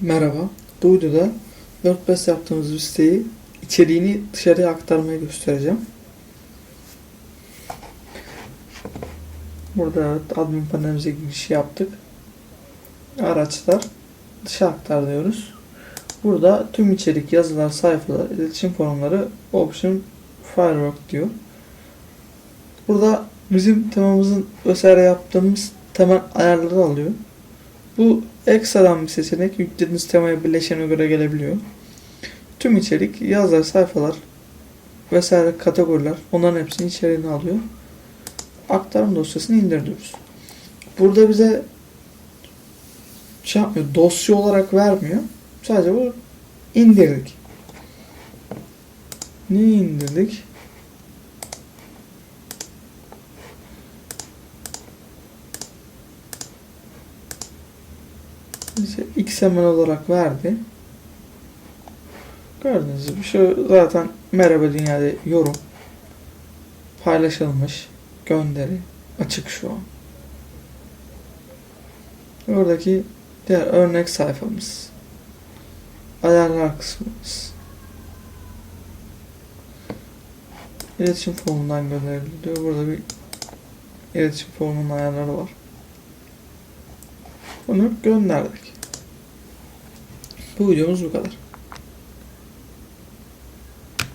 Merhaba. Bu videoda WordPress yaptığımız bir siteyi içeriğini dışarıya aktarmayı göstereceğim. Burada admin panelimize giriş yaptık. Araçlar dışa aktar diyoruz. Burada tüm içerik, yazılar, sayfalar, iletişim forumları option firework diyor. Burada bizim temamızın vesaire yaptığımız temel ayarları alıyor. Bu ekstradan bir seçenek yüklediğiniz temaya birleşene göre gelebiliyor. Tüm içerik, yazılar, sayfalar vesaire kategoriler onların hepsini içeriğine alıyor. Aktarım dosyasını indir. Burada bize şey yapmıyor, dosya olarak vermiyor. Sadece bu indirdik. Ne indirdik? Bize XML olarak verdi. Gördüğünüz gibi şu zaten merhaba dünyada yorum paylaşılmış gönderi açık şu an. Oradaki diğer örnek sayfamız. Ayarlar kısmımız. İletişim formundan gönderiliyor. Burada bir iletişim formunun ayarları var. Bunu gönderdik. Bu videomuz bu kadar.